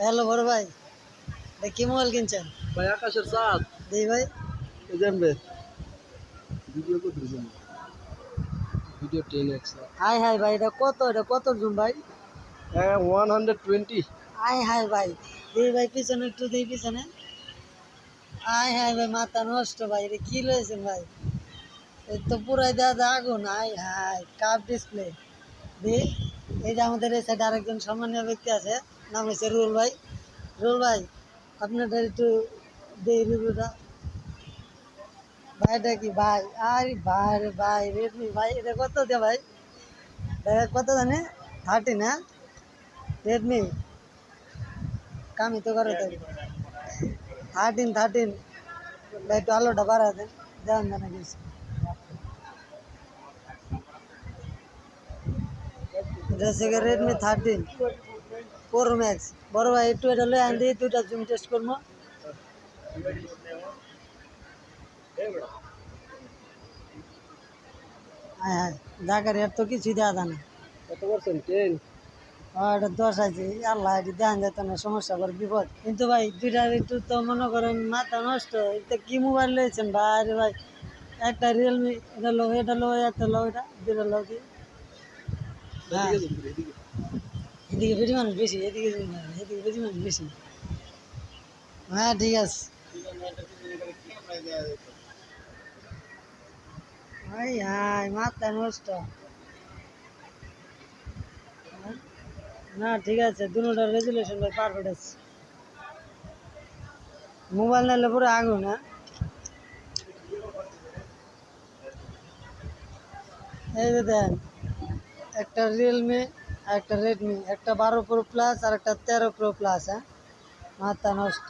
Hello বড় ভাই ভাই কি মোবাইল কিনছেন? ভাই আকাশের চাঁদ। দেই ভাই। জানবে ভিডিও করতেছি video ten X. Hi hi ভাই এটা কত এটা কত জুম ভাই? One hundred twenty. Hi hi ভাই দেই ভাই পিছনে একটু দেই পিছনে। হাই হাই ভাই মাথা নষ্ট ভাই এটা কি লয়েছেন ভাই? এই তো পুরাই দাদা আগুন হাই হাই কাপ ডিসপ্লে দি এই যে আমাদের এই সাইডে আরেকজন সম্মানীয় ব্যক্তি আছে, নাম হচ্ছে রুল ভাই। রুল ভাই, আপনাদের একটু দেই রিভিউটা ভাইটা কি ভাই? আরে ভাই রে ভাই রেডমি ভাই, এটা কত দে ভাই? কত জানে? থার্টি না? রেডমি কামি তো করো তো থার্টিন থার্টিন একটু আলোটা বাড়া দেন দেন না কিছু। এটা হচ্ছে রেডমি থার্টিন প্রো ম্যাক্স বড় ভাই একটু এটা লয়ে আন দিই দুইটা জুম টেস্ট করব। হ্যাঁ হ্যাঁ জাগার এর তো কিছুই দেওয়া যায় না। কত পার্সেন্ট? টেন এটা দশ আছে। আল্লাহ এটি দেখান যেত না সমস্যা করে বিপদ। কিন্তু ভাই দুইটার একটু তো মনে করেন মাথা নষ্ট। এটা কি মোবাইল লয়েছেন ভাই? রে ভাই একটা রিয়েলমি এটা লো এটা লো একটা লো এটা দুটা লো কি? এদিকে বেশি বেশি, এদিকে এদিকে বেশি হ্যাঁ ঠিক আছে। ভাই হাই, মাথা নষ্ট? না, ঠিক আছে দুটোটার রেজুলেশন ভাই পারফেক্ট আছে। মোবাইল নিলে পুরো আগুন হ্যাঁ? এই যে দেন। একটা রিয়েলমি আর একটা রেডমি। একটা বারো প্রো প্লাস, আর একটা তেরো প্রো প্লাস হ্যাঁ? মাথা নষ্ট।